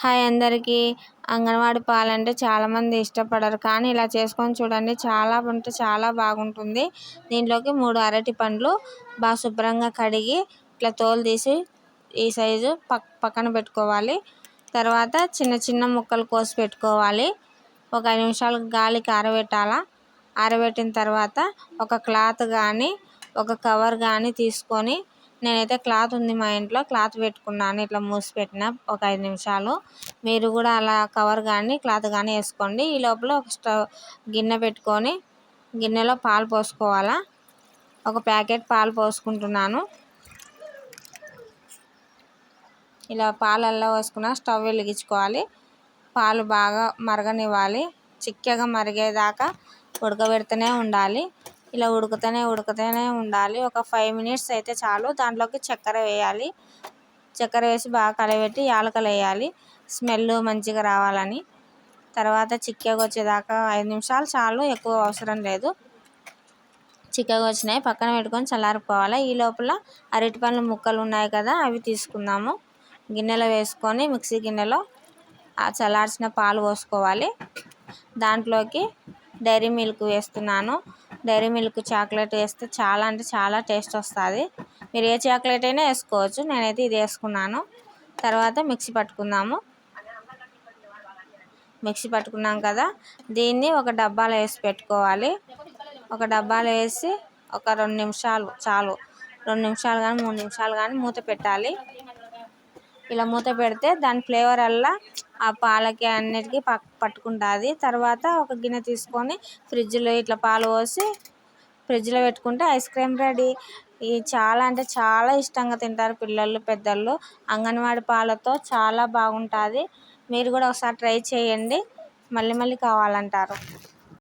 Hi అందరికీ. అంగన్వాడీ పాలంటే చాలామంది ఇష్టపడరు. కానీ ఇలా చేసుకొని చూడండి చాలా అంటే చాలా బాగుంటుంది. దీంట్లోకి మూడు అరటి పండ్లు బాగా శుభ్రంగా కడిగి ఇట్లా తోలు తీసి ఈ సైజు పక్ పక్కన పెట్టుకోవాలి. తర్వాత చిన్న చిన్న ముక్కలు కోసి పెట్టుకోవాలి. ఒక ఐదు నిమిషాలు గాలికి ఆరబెట్టాలా ఆరబెట్టిన తర్వాత ఒక క్లాత్ కానీ ఒక కవర్ కానీ తీసుకొని నేనైతే క్లాత్ ఉంది మా ఇంట్లో క్లాత్ పెట్టుకున్నాను ఇట్లా మూసి పెట్టిన ఒక ఐదు నిమిషాలు. మీరు కూడా అలా కవర్ కానీ క్లాత్ కానీ వేసుకోండి. ఈ లోపల ఒక స్టవ్ గిన్నె పెట్టుకొని గిన్నెలో పాలు పోసుకోవాలా? ఒక ప్యాకెట్ పాలు పోసుకుంటున్నాను. ఇలా పాలల్లో పోసుకున్న స్టవ్ వెలిగించుకోవాలి. పాలు బాగా మరగనివ్వాలి. చిక్కగా మరిగేదాకా ఉడకబెడుతూనే ఉండాలి. ఇలా ఉడుకుతూనే ఉడుకుతూనే ఉండాలి. ఒక ఫైవ్ మినిట్స్ అయితే చాలు. దాంట్లోకి చక్కెర వేయాలి. చక్కెర వేసి బాగా కలబెట్టి యాలకులు వేయాలి. స్మెల్ మంచిగా రావాలని. తర్వాత చిక్కగా వచ్చేదాకా ఐదు నిమిషాలు చాలు. ఎక్కువ అవసరం లేదు. చిక్కగా వచ్చినాయి. పక్కన పెట్టుకొని చల్లారిపోవాలి. ఈ లోపల అరటి పండ్ల ముక్కలు ఉన్నాయి కదా అవి తీసుకుందాము. గిన్నెలో వేసుకొని మిక్సీ గిన్నెలో ఆ చల్లార్చిన పాలు పోసుకోవాలి. దాంట్లోకి డైరీ మిల్క్ వేస్తున్నాను. డైరీ మిల్క్ చాక్లెట్ వేస్తే చాలా అంటే చాలా టేస్ట్ వస్తుంది. మీరు ఏ చాక్లెట్ అయినా వేసుకోవచ్చు. నేనైతే ఇది వేసుకున్నాను. తర్వాత మిక్సీ పట్టుకుందాము. మిక్సీ పట్టుకున్నాం కదా. దీన్ని ఒక డబ్బాలో వేసి పెట్టుకోవాలి. ఒక డబ్బాలో వేసి ఒక రెండు నిమిషాలు చాలు. రెండు నిమిషాలు కానీ మూడు నిమిషాలు కానీ మూత పెట్టాలి. ఇలా మూత పెడితే దాని ఫ్లేవర్ వల్ల ఆ పాలకి అన్నిటికీ పట్టుకుంటుంది. తర్వాత ఒక గిన్నె తీసుకొని ఫ్రిడ్జ్లో ఇట్లా పాలు పోసి ఫ్రిడ్జ్లో పెట్టుకుంటే ఐస్ క్రీమ్ రెడీ. ఇది చాలా అంటే చాలా ఇష్టంగా తింటారు పిల్లలు పెద్దలు. అంగన్వాడీ పాలతో చాలా బాగుంటుంది. మీరు కూడా ఒకసారి ట్రై చేయండి. మళ్ళీ మళ్ళీ కావాలంటారు.